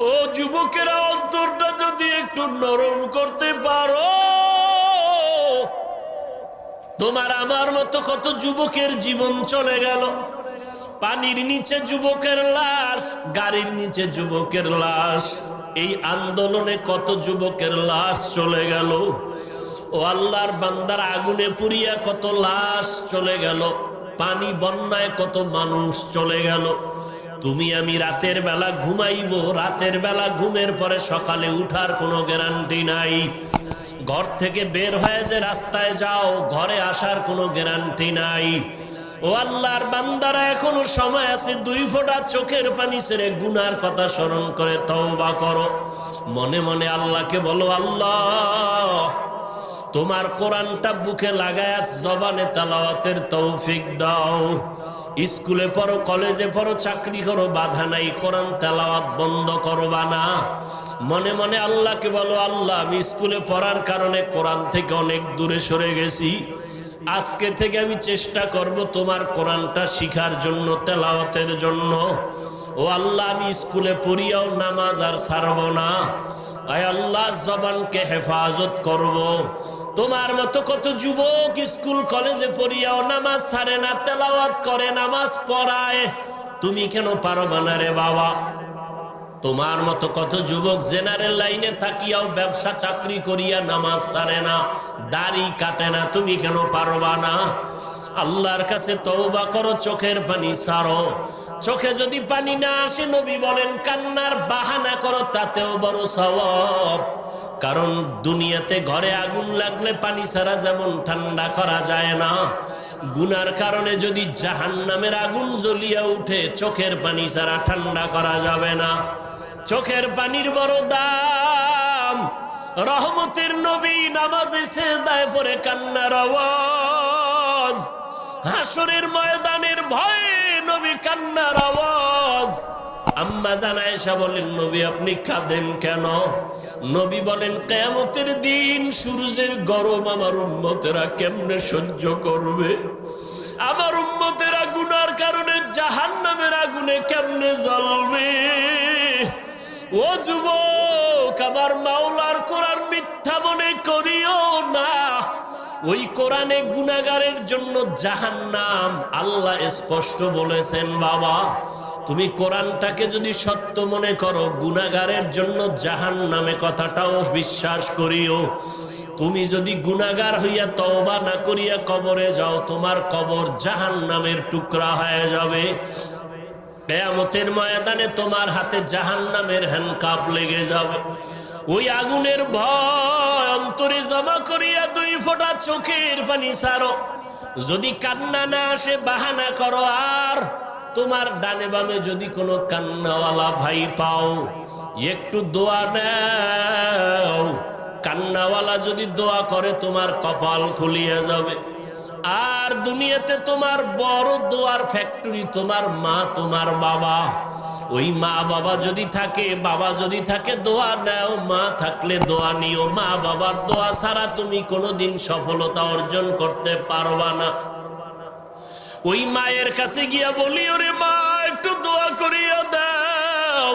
ও যুবকেরা অন্তরটা যদি একটু নরম করতে পারো, তোমার আমার মতো কত যুবকের জীবন চলে গেল। পানির নিচে যুবকের লাশ, গাড়ির নিচে যুবকের লাশ। এই আন্দোলনে কত যুবকের লাশ চলে গেল। ও আল্লাহর বান্দার আগুনে পুড়িয়া কত লাশ চলে গেল। পানি বন্যায় কত মানুষ চলে গেল। তুমি আমি রাতের বেলা ঘুমাইব, রাতের বেলা ঘুমের পরে সকালে উঠার কোনো গ্যারান্টি নাই। ঘর থেকে বের হয়ে যে রাস্তায় যাও, ঘরে আসার কোনো গ্যারান্টি নাই। ও আল্লাহর বান্দারা, এখনও সময় আছে দুই ফোঁটা চোখের পানি ছেড়ে গুনার কথা স্মরণ করে তওবা করো। মনে মনে আল্লাহকে বলো, আল্লাহ তোমার কোরআনটা বুকে লাগায় জবানে তালাওয়াতের তৌফিক দাও। স্কুলে পড়ো, কলেজে পড়ো, চাকরি করো, বাধা নাই, কোরআন তেলাওয়াত বন্ধ করবা না। মনে মনে আল্লাহকে বলো, আল্লাহ, আমি স্কুলে পড়ার কারণে কোরআন থেকে অনেক দূরে সরে গেছি। আজকে থেকে আমি চেষ্টা করব তোমার কোরআনটা শিখার জন্য, তেলাওয়াতের জন্য। ও আল্লাহ, আমি স্কুলে পড়িয়াও নামাজ আর ছাড়ব না। আয় আল্লাহ, জবানকে হেফাজত করব। তোমার মতো কত যুবক স্কুল, কলেজে পড়িয়াও নামাজ ছাড়ে না, তেলাওয়াত করে, নামাজ পড়ায়। তুমি কেন পারবা না রে বাবা? তোমার মতো কত যুবক জেনারেল লাইনে থাকিয়াও ব্যবসা, চাকরি করিয়া নামাজ ছাড়ে না, দাড়ি কাটে না, তুমি কেন পারবা না? আল্লাহর কাছে তওবা করো, চোখের পানি সারো চোখে যদি পানি না আসে, নবী বলেন, কান্নার বাহানা করো, তাতেও বড় সওয়াব। কারণ দুনিয়াতে ঘরে আগুন লাগলে পানি ছাড়া যেমন ঠান্ডা করা যায় না। গুনার কারণে যদি জাহান নামের আগুন জ্বলিয়া উঠে, চোখের পানি ছাড়া ঠান্ডা করা যাবে না। চোখের পানির বড় দাম, রহমতের নবী নামাজে সে দায় পরে কান্নার আওয়াজ, হাসরের ময়দানের ভয়ে নবী কান্নার আওয়াজ। আম্মা জানায়সা বলেন, নবী, আপনি কাঁদেন কেন? নবী বলেন, কেয়ামতের দিন সূর্যের গরম আমার উন্মতেরা কেমনে সহ্য করবে? আমার উম্মতেরা গুনার কারণে জাহান নামের আগুনে কেমনে জ্বলবে? ও যুবক, আমার মাওলার কোরআন মিথ্যা মনে করিও না। ওই কোরআনে গুনাগারের জন্য জাহান্নাম আল্লাহ স্পষ্ট বলেছেন, বাবা। তুমি কোরআনটাকে যদি সত্য মনে করো গুনাগারের জন্য জাহান নামে কথাটাও বিশ্বাস করিও। তুমি যদি গুনাগার হইয়া তওবা না করিয়া কবরে যাও, তোমার কবর জাহান নামের টুকরা হয়ে যাবে। কেয়ামতের ময়দানে তোমার হাতে জাহান নামের হ্যান্ডকাপ লেগে যাবে। ওই আগুনের ভয় অন্তরে জমা করিয়া দুই ফোঁটা চোখের পানি সারো। যদি কান্না না আসে, বাহানা করো আর তোমার ডানে বামে যদি কোনো কান্নাওয়ালা ভাই পাও, একটু দোয়া নাও। কান্নাওয়ালা যদি দোয়া করে, তোমার কপাল খুলিয়া যাবে। আর দুনিয়াতে তোমার বড় দোয়ার ফ্যাক্টরি তোমার মা, তোমার বাবা। ওই মা বাবা যদি থাকে, বাবা যদি থাকে, দোয়া নাও। মা থাকলে দোয়া নিও। মা বাবার দোয়া ছাড়া তুমি কোনোদিন সফলতা অর্জন করতে পারবা না। ওই মায়ের কাছে গিয়া বলি ওরে মা একটু দোয়া করিয়া দাও।